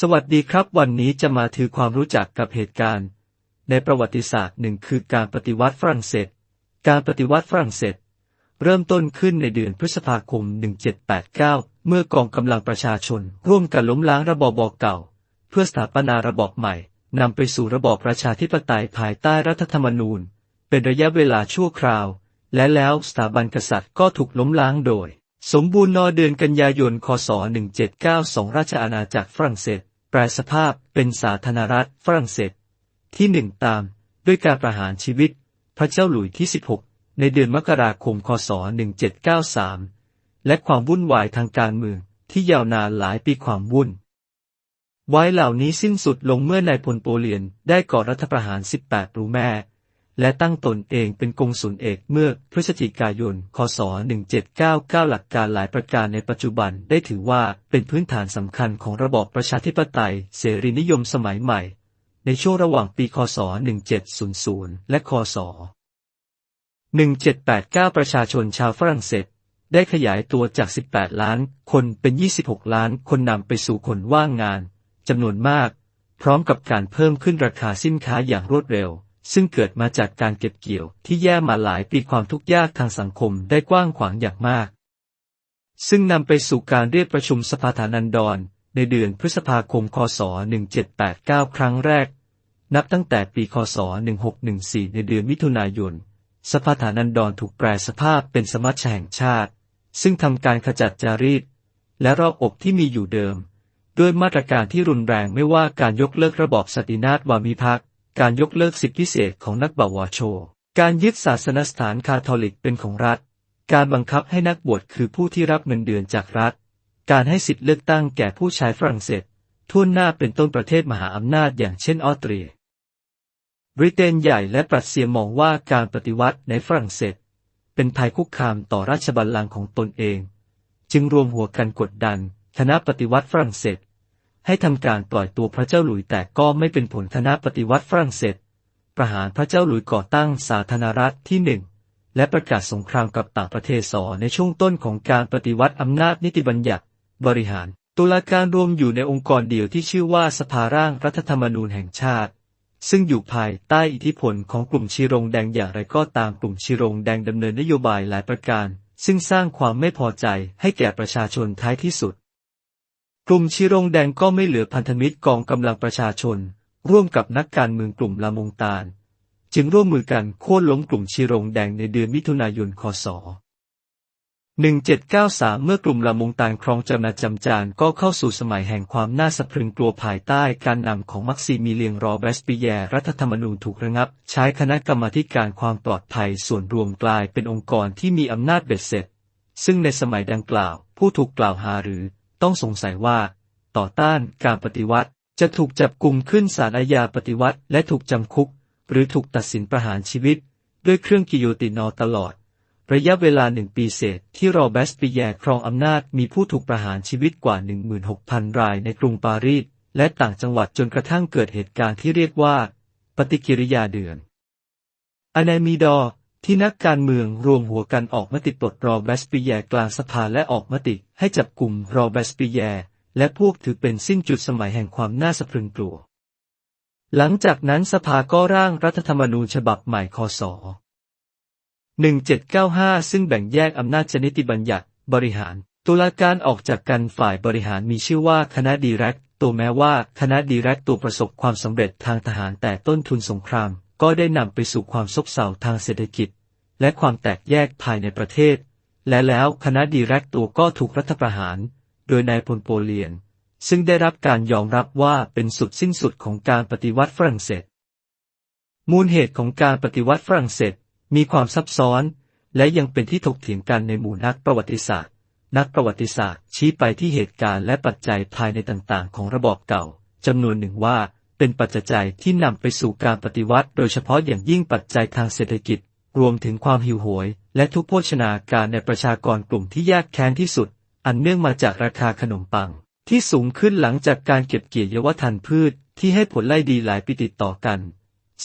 สวัสดีครับวันนี้จะมาถือความรู้จักกับเหตุการณ์ ในประวัติศาสตร์หนึ่งคือการปฏิวัติฝรั่งเศส การปฏิวัติฝรั่งเศส เริ่มต้นขึ้นในเดือนพฤษภาคม 1789 เมื่อกองกำลังประชาชน ร่วมกันล้มล้างระบอบเก่า เพื่อสถาปนาระบอบใหม่นำไปสู่ระบอบประชาธิปไตยภายใต้รัฐธรรมนูญ เป็นระยะเวลาชั่วคราว และแล้วสถาบันกษัตริย์ก็ถูกล้มล้างโดย สมบูรณ์นอเดือนกันยายน คศ 1792 ราชอาณาจักรฝรั่งเศส แปลสภาพเป็นสาธารณรัฐฝรั่งเศส ที่หนึ่งตาม ด้วยการประหารชีวิต พระเจ้าหลุยที่ 16 ในเดือนมกราคม คศ 1793 และความวุ่นวายทางการเมืองที่ยาวนานหลายปีความวุ่นวายเหล่านี้สิ้นสุดลงเมื่อนายพลโปเลียนได้ก่อรัฐประหาร 18 รูแม่ และตั้งตนเองเป็นกงสุลเอกเมื่อพฤศจิกายน คศ 1799 หลักการหลายประการในปัจจุบันได้ถือว่าเป็นพื้นฐานสำคัญของระบอบประชาธิปไตยเสรีนิยมสมัยใหม่ ในช่วงระหว่างปี คศ 1700 และ คศ 1789 ประชาชนชาวฝรั่งเศสได้ขยายตัวจาก 18 ล้านคนเป็น 26 ล้านคนนำไปสู่คนว่างงานจำนวนมาก พร้อมกับการเพิ่มขึ้นราคาสินค้าอย่างรวดเร็ว ซึ่งเกิดมาจากการเก็บเกี่ยวที่แย่มาหลายปีความทุกข์ยากทางสังคมได้กว้างขวางอย่างมาก ซึ่งนำไปสู่การเรียกประชุมสภาฐานันดร ในเดือนพฤษภาคม คศ 1789 ครั้งแรก นับตั้งแต่ปี คศ 1614 ในเดือนมิถุนายน สภาฐานันดรถูกแปลสภาพเป็นสมัชชาแห่งชาติ ซึ่งทำการขจัดจารีตและรอบอกที่มีอยู่เดิม ด้วยมาตรการที่รุนแรงไม่ว่าการยกเลิกระบอบสตินาถวามิภักดิ์ การยกเลิกสิทธิพิเศษของนักบวชโช การยึดศาสนสถานคาทอลิกเป็นของรัฐ การบังคับให้นักบวชคือผู้ที่รับเงินเดือนจากรัฐ การให้สิทธิเลือกตั้งแก่ผู้ชายฝรั่งเศสทั่วหน้าเป็นต้นประเทศมหาอำนาจอย่างเช่นออสเตรีย บริเตนใหญ่และปรัสเซียมองว่าการปฏิวัติในฝรั่งเศส เป็นภัยคุกคามต่อราชบัลลังก์ของตนเอง จึงรวมหัวกันกดดันคณะปฏิวัติฝรั่งเศส ให้ทำการปล่อยตัวพระเจ้าหลุยแต่ก็ไม่เป็นผลคณะปฏิวัติฝรั่งเศส ประหารพระเจ้าหลุยก่อตั้งสาธารณรัฐที่หนึ่งและประกาศสงครามกับต่างประเทศสอในช่วงต้นของการปฏิวัติอำนาจนิติบัญญัติ บริหาร ตุลาการรวมอยู่ในองค์กรเดียวที่ชื่อว่าสภาร่างรัฐธรรมนูญแห่งชาติ ซึ่งอยู่ภายใต้อิทธิพลของกลุ่มชีรงแดงอย่างไรก็ตามกลุ่มชีรงแดงดำเนินนโยบายหลายประการ ซึ่งสร้างความไม่พอใจให้แก่ประชาชนท้ายที่สุด กลุ่มชิรงแดงก็ไม่เหลือพันธมิตรกองกำลังประชาชน ร่วมกับนักการเมืองกลุ่มลามงตาล จึงร่วมมือกันโค่นล้มกลุ่มชิรงแดงในเดือนมิถุนายนคศ 1793 เมื่อกลุ่มลามงตาลครองจำนาจำจานก็เข้าสู่สมัยแห่งความน่าสะพรึงกลัวภายใต้การนำของมักซีมีเลียงรอเบสปิแยรัฐธรรมนูญถูกระงับ ใช้คณะกรรมการความปลอดภัยส่วนรวมกลายเป็นองค์กรที่มีอำนาจเบ็ดเสร็จ ซึ่งในสมัยดังกล่าว ผู้ถูกกล่าวหาหรือ ต้องสงสัยว่า ต่อต้านการปฏิวัติ จะถูกจับกลุ่มขึ้นศาลอาญาปฏิวัติ และถูกจำคุก หรือถูกตัดสินประหารชีวิต ด้วยเครื่องกิโยตินอตลอด ระยะเวลาหนึ่งปีเศษที่รอเบสปีแยครองอำนาจมีผู้ถูกประหารชีวิตกว่า 16,000 รายในกรุงปารีสและต่างจังหวัดจนกระทั่งเกิดเหตุการณ์ที่เรียกว่า ปฏิกิริยาเดือนอนามีดอ ที่นักการเมืองรวมหัวกันออกมติปลดรอเบสปีแยกลางสภาและออกมติให้จับกลุ่มรอเบสปีแยและพวกถือเป็นสิ้นจุดสมัยแห่งความน่าสะพรึงกลัว หลังจากนั้นสภาก็ร่างรัฐธรรมนูญฉบับใหม่คศ 1795 ซึ่งแบ่งแยกอำนาจชนิติบัญญัติ บริหาร ตุลาการออกจากกันฝ่ายบริหารมีชื่อว่าคณะดีแรกตัวแม้ว่าคณะดีแรกตัวประสบความสำเร็จทางทหารแต่ต้นทุนสงคราม ก็ได้นำไปสู่ความซบเซาทางเศรษฐกิจ และความแตกแยกภายในประเทศ และแล้วคณะดีแรกตัวก็ถูกรัฐประหาร โดยนายพลโปเลียน ซึ่งได้รับการยอมรับว่าเป็นสุดสิ้นสุดของการปฏิวัติฝรั่งเศส มูลเหตุของการปฏิวัติฝรั่งเศสมีความซับซ้อน และยังเป็นที่ถกเถียงกันในหมู่นักประวัติศาสตร์ นักประวัติศาสตร์ชี้ไปที่เหตุการณ์และปัจจัยภายในต่างๆ ของระบอบเก่าจำนวนหนึ่งว่า เป็นปัจจัยที่นำไปสู่การปฏิวัติ โดยเฉพาะอย่างยิ่งปัจจัยทางเศรษฐกิจ รวมถึงความหิวโหยและทุกโภชนาการในประชากรกลุ่มที่ยากแค้นที่สุด อันเนื่องมาจากราคาขนมปัง ที่สูงขึ้นหลังจากการเก็บเกี่ยวยวทันพืชที่ให้ผลไล่ดีหลายปีติดต่อกัน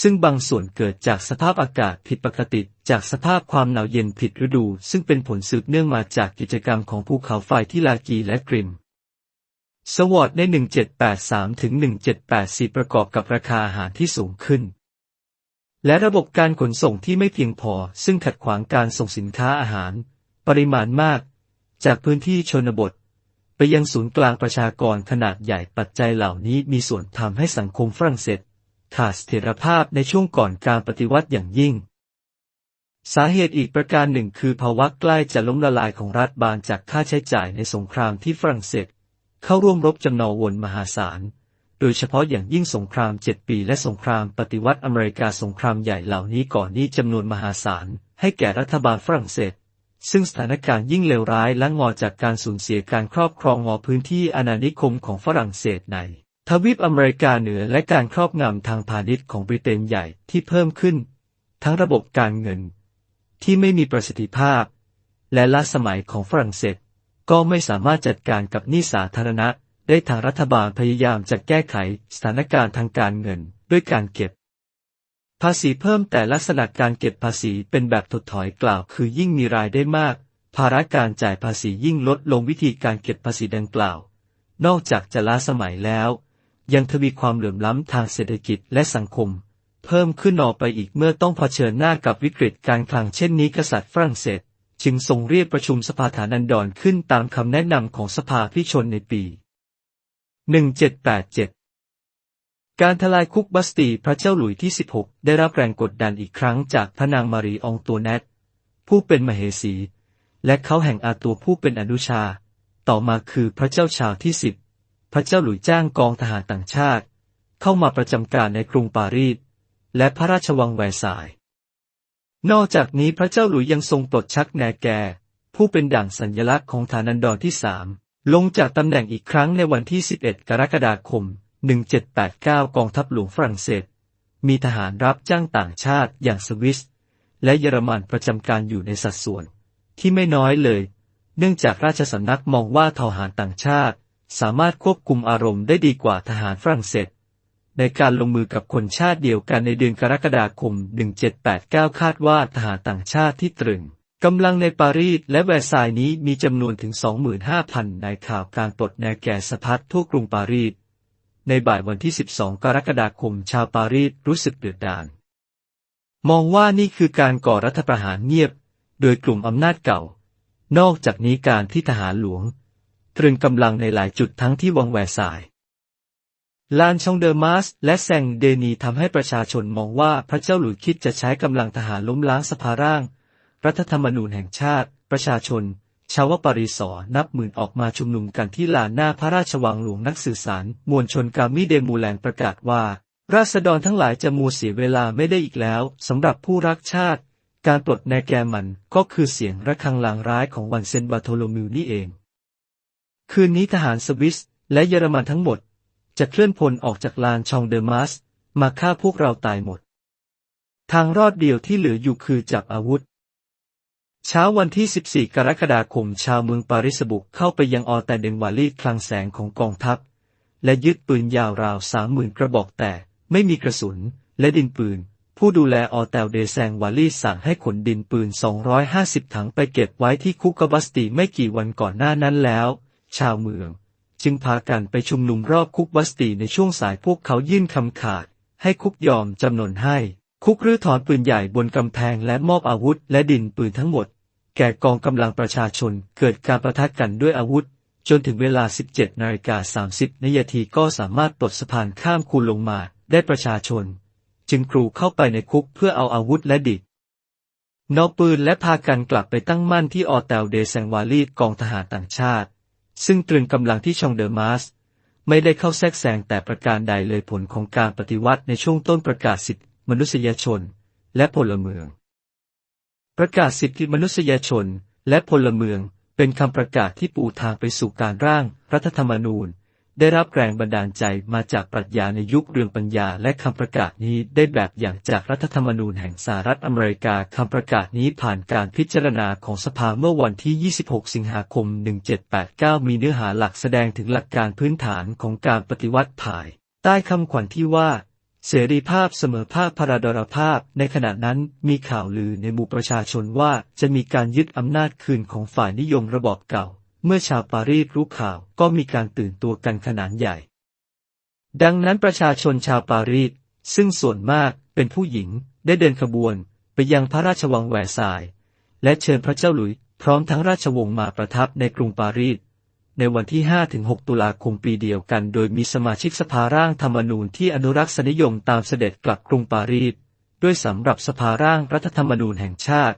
ซึ่งบางส่วนเกิดจากสภาพอากาศผิดปกติ จากสภาพความหนาวเย็นผิดฤดู ซึ่งเป็นผลสืบเนื่องมาจากกิจกรรมของภูเขาไฟที่ลากีและกริม สวอตใน 1783 ถึง 1784 ประกอบกับราคาอาหารที่สูงขึ้น และระบบการขนส่งที่ไม่เพียงพอ ซึ่งขัดขวางการส่งสินค้าอาหาร ปริมาณมาก จากพื้นที่ชนบท ไปยังศูนย์กลางประชากรขนาดใหญ่ปัจจัยเหล่านี้มีส่วนทำให้สังคมฝรั่งเศสขาดเสถียรภาพในช่วงก่อนการปฏิวัติอย่างยิ่ง สาเหตุอีกประการหนึ่งคือภาวะใกล้จะล้มละลายของรัฐบาลจากค่าใช้จ่ายในสงครามที่ฝรั่งเศส เข้าร่วมรบจำนวนมหาศาล โดยเฉพาะอย่างยิ่งสงครามเจ็ดปีและสงครามปฏิวัติอเมริกาสงครามใหญ่เหล่านี้ก่อนนี้จำนวนมหาศาล ให้แก่รัฐบาลฝรั่งเศส ซึ่งสถานการณ์ยิ่งเลวร้ายและงอจากการสูญเสียการครอบครองงอพื้นที่อาณานิคมของฝรั่งเศสในทวีปอเมริกาเหนือและการครอบงำทางพาณิชย์ของบริเตนใหญ่ที่เพิ่มขึ้น ทั้งระบบการเงิน ที่ไม่มีประสิทธิภาพ และล้าสมัยของฝรั่งเศส ก็ไม่สามารถจัดการกับหนี้สาธารณะ ได้ทางรัฐบาลพยายามจะแก้ไขสถานการณ์ทางการเงิน ด้วยการเก็บ ภาษีเพิ่มแต่ลักษณะการเก็บภาษีเป็นแบบถดถอยกล่าว คือยิ่งมีรายได้มาก ภาระการจ่ายภาษียิ่งลดลงวิธีการเก็บภาษีดังกล่าว นอกจากจะล้าสมัยแล้ว ยังทวีความเหลื่อมล้ำทางเศรษฐกิจและสังคม เพิ่มขึ้นออกไปอีกเมื่อต้องเผชิญหน้ากับวิกฤตการคลังเช่นนี้กษัตริย์ฝรั่งเศส จึงทรงเรียกประชุมสภาฐานันดรขึ้นตามคำแนะนำของสภาพิชนในปี 1787 การทลายคุกบัสตีพระเจ้าหลุยที่ 16 ได้รับแรงกดดันอีกครั้งจากพระนางมารีองตัวเนตผู้เป็นมเหสี และเขาแห่งอาตัวผู้เป็นอนุชา ต่อมาคือพระเจ้าชาวที่สิบพระเจ้าหลุยจ้างกองทหารต่างชาติ เข้ามาประจำการในกรุงปารีสและพระราชวังแวร์ซาย นอกจากนี้พระเจ้าหลุยยังทรงปลดชักแนแก ผู้เป็นด่างสัญลักษณ์ของฐานันดรที่สามลงจากตำแหน่งอีกครั้งในวันที่ 11 กรกฎาคม 1789 กองทัพหลวงฝรั่งเศส มีทหารรับจ้างต่างชาติอย่างสวิส และเยอรมันประจำการอยู่ในสัดส่วน ที่ไม่น้อยเลย เนื่องจากราชสำนักมองว่าทหารต่างชาติ สามารถควบคุมอารมณ์ได้ดีกว่าทหารฝรั่งเศส ในการลงมือกับคนชาติเดียวกันในเดือนกรกฎาคม 1789 คาดว่าทหารต่างชาติที่ตรึงกำลังในปารีสและแวร์ซายนี้มีจำนวนถึง 25,000ในข่าวการปลดแนแก่สะพัดทั่วกรุงปารีส ในบ่ายวันที่ 12 กรกฎาคม ชาวปารีสรู้สึกเดือดดาล มองว่านี่คือการก่อรัฐประหารเงียบ โดยกลุ่มอำนาจเก่า นอกจากนี้การที่ทหารหลวง ตรึงกำลังในหลายจุดทั้งที่วังแวร์สาย ลานชองเดอร์มาสและแซงเดนีทำให้ประชาชนมองว่าพระเจ้าหลุยคิดจะใช้กำลังทหารล้มล้างสภาร่าง รัฐธรรมนูญแห่งชาติ ประชาชน ชาวปารีสอนับหมื่นออกมาชุมนุมกันที่ลานหน้าพระราชวังหลวงนักสื่อสาร มวลชนกามิเดมูแลงประกาศว่า ราษฎรทั้งหลายจะมัวเสียเวลาไม่ได้อีกแล้วสำหรับผู้รักชาติ การปลดแนแกมันก็คือเสียงระฆังลางร้ายของวันเซนบาโทโลมิวนี่เอง คืนนี้ทหารสวิสและเยอรมันทั้งหมด จะเคลื่อนพลออกจากลานชองเดอร์มัส มาฆ่าพวกเราตายหมด ทางรอดเดียวที่เหลืออยู่คือจับอาวุธ เช้าวันที่ 14 กรกฎาคมชาวเมืองปาริสบุกเข้าไปยังออแต่เดนวาลีคลังแสงของกองทัพ และยึดปืนยาวราวสามหมื่นกระบอกแต่ไม่มีกระสุนและดินปืน ผู้ดูแลออแตลเดแซงวาลีสั่งให้ขนดินปืน 250 ถังไปเก็บไว้ที่คุกกบัสตีไม่กี่วันก่อนหน้านั้นแล้ว ชาวเมือง จึงพากันไปชุมนุมรอบคุกวัสตีในช่วงสายพวกเขายื่นคำขาด ให้คุกยอมจำนนให้ คุกรื้อถอนปืนใหญ่บนกำแพงและมอบอาวุธและดินปืนทั้งหมด แก่กองกำลังประชาชนเกิดการประทะกันด้วยอาวุธ จนถึงเวลา 17นาฬิกา30นาทีก็สามารถปลดสะพานข้ามคูลงมาได้ประชาชน จึงกรูเข้าไปในคุกเพื่อเอาอาวุธและดิบนอกปืนและพากันกลับไปตั้งมั่นที่ออเตลเดแซงวาลีกองทหารต่างชาติ ซึ่งตรึงกำลังที่ชองเดอร์มาสไม่ได้เข้าแทรกแซงแต่ประการใดเลยผลของการปฏิวัติในช่วงต้นประกาศสิทธิมนุษยชน และพลเมือง ประกาศสิทธิมนุษยชน และพลเมืองเป็นคำประกาศที่ปูทางไปสู่การร่างรัฐธรรมนูญ ได้รับแรงบันดาลใจมาจากปรัชญาในยุคเรืองปัญญาและคำประกาศนี้ได้แบบอย่างจากรัฐธรรมนูญแห่งสหรัฐอเมริกาคำประกาศนี้ผ่านการพิจารณาของสภาเมื่อวันที่ 26 สิงหาคม 1789 มีเนื้อหาหลักแสดงถึงหลักการพื้นฐานของการปฏิวัติภาย ใต้คำขวัญที่ว่า เสรีภาพเสมอภาคพราดรภาพ ในขณะนั้นมีข่าวลือในหมู่ประชาชนว่าจะมีการยึดอำนาจคืนของฝ่ายนิยมระบอบเก่า เมื่อชาวปารีสรู้ข่าวก็มีการตื่นตัวกันขนาดใหญ่ ดังนั้นประชาชนชาวปารีสซึ่งส่วนมากเป็นผู้หญิงได้เดินขบวนไปยังพระราชวังแวร์ซายน์และเชิญพระเจ้าหลุยส์พร้อมทั้งราชวงศ์มาประทับในกรุงปารีสในวันที่ 5-6 ตุลาคมปีเดียวกัน โดยมีสมาชิกสภาร่างธรรมนูญที่อนุรักษนิยมตามเสด็จกลับกรุงปารีสด้วยสำหรับสภาร่างรัฐธรรมนูญแห่งชาติ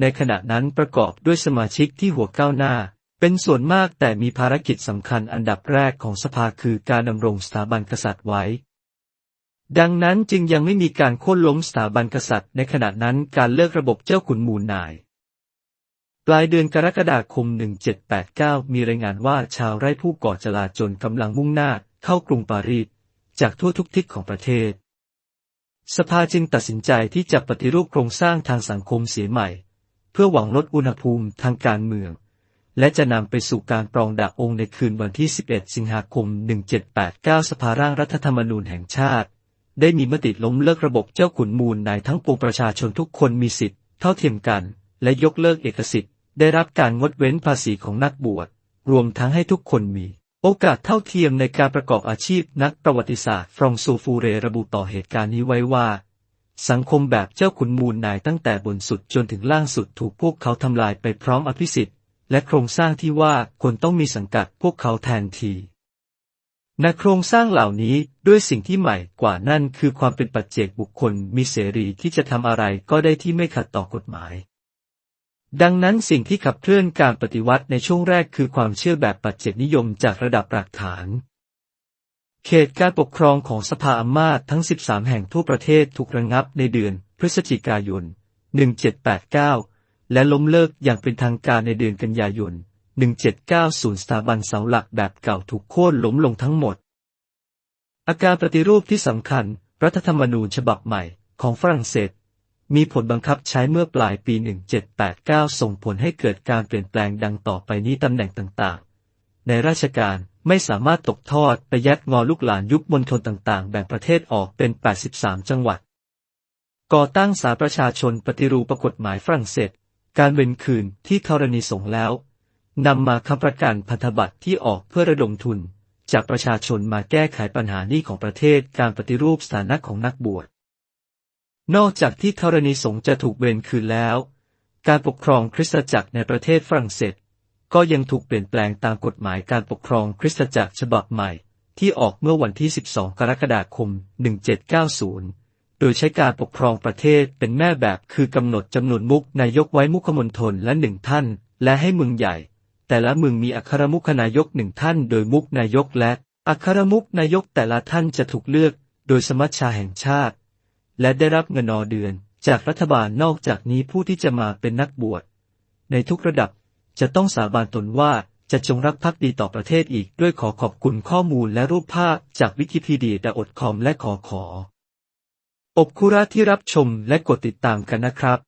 ในขณะนั้นประกอบด้วยสมาชิกที่หัวก้าวหน้า เป็นส่วนมากแต่มีภารกิจสำคัญอันดับแรกของสภาคือการดำรงสถาบันกษัตริย์ไว้ ดังนั้นจึงยังไม่มีการโค่นล้มสถาบันกษัตริย์ในขณะนั้นการเลิกระบบเจ้าขุนมูลนาย ปลายเดือนกรกฎาคม 1789 มีรายงานว่าชาวไร่ผู้ก่อจลาจลกำลังมุ่งหน้าเข้ากรุงปารีสจากทั่วทุกทิศของประเทศ สภาจึงตัดสินใจที่จะปฏิรูปโครงสร้างทางสังคมเสียใหม่ เพื่อหวังลดอุณหภูมิทางการเมือง และจะนำไปสู่การปรองดาองค์ในคืนวันที่ 11 สิงหาคม 1789 สภาร่างรัฐธรรมนูญแห่งชาติ ได้มีมติล้มเลิกระบบเจ้าขุนมูลนายทั้งปวงประชาชนทุกคนมีสิทธิ์เท่าเทียมกัน และยกเลิกเอกสิทธิ์ ได้รับการงดเว้นภาษีของนักบวช รวมทั้งให้ทุกคนมี โอกาสเท่าเทียมในการประกอบอาชีพนักประวัติศาสตร์ ฟรองโซฟูเรระบุต่อเหตุการณ์นี้ไว้ว่าสังคมแบบเจ้าขุนมูลนายตั้งแต่บนสุดจนถึงล่างสุดถูกพวกเขาทำลายไปพร้อมอภิสิทธิ์ และโครงสร้างที่ว่าคนต้องมีสังกัดพวกเขาแทนทีในโครงสร้างเหล่านี้ด้วยสิ่งที่ใหม่กว่านั่นคือความเป็นปัจเจกบุคคลมีเสรีที่จะทำอะไรก็ได้ที่ไม่ขัดต่อกฎหมาย ดังนั้นสิ่งที่ขับเคลื่อนการปฏิวัติในช่วงแรกคือความเชื่อแบบปัจเจกนิยมจากระดับหลักฐานเขตการปกครองของสภาอำมาตย์ทั้ง 13 แห่งทั่วประเทศถูกระงงับในเดือนพฤศจิกายน 1789 และล้มเลิกอย่างเป็นทางการในเดือนกันยายน 1790 สถาบันเสาหลักแบบเก่าถูกโค่นล้มลงทั้งหมด อาการปฏิรูปที่สำคัญ รัฐธรรมนูญฉบับใหม่ของฝรั่งเศส มีผลบังคับใช้เมื่อปลายปี 1789 ส่งผลให้เกิดการเปลี่ยนแปลงดังต่อไปนี้ตำแหน่งต่างๆ ในราชการไม่สามารถตกทอดไปยัดงอลูกหลานยุคมณฑลต่างๆ แบ่งประเทศออกเป็น 83 จังหวัด ก่อตั้งสาประชาชนปฏิรูปกฎหมายฝรั่งเศส การเว้นคืนที่ธรณีสงแล้วนำมาค้ำประกันพันธบัตรที่ออกเพื่อระดมทุน จากประชาชนมาแก้ไขปัญหานี้ของประเทศการปฏิรูปสถานะของนักบวช นอกจากที่ธรณีสงจะถูกเวนคืนแล้ว การปกครองคริสตจักรในประเทศฝรั่งเศส ก็ยังถูกเปลี่ยนแปลงตามกฎหมายการปกครองคริสตจักรฉบับใหม่ ที่ออกเมื่อวันที่ 12 กรกฎาคม 1790 โดยใช้การปกครองประเทศเป็นแม่แบบคือกำหนดจำนวนมุกนายกไว้มุขมณฑลและหนึ่งท่าน และให้เมืองใหญ่ แต่ละเมืองมีอัครมุขนายกหนึ่งท่าน โดยมุกนายกและอัครมุขนายกแต่ละท่านจะถูกเลือกโดยสมัชชาแห่งชาติ และได้รับเงินนอเดือน จากรัฐบาลนอกจากนี้ผู้ที่จะมาเป็นนักบวช ในทุกระดับจะต้องสาบานตนว่าจะจงรักภักดีต่อประเทศอีกด้วยขอขอบคุณข้อมูลและรูปภาพจากวิกิพีเดียดอดคอมและขอขอ อบคุระที่รับชมและกดติดตามกันนะครับ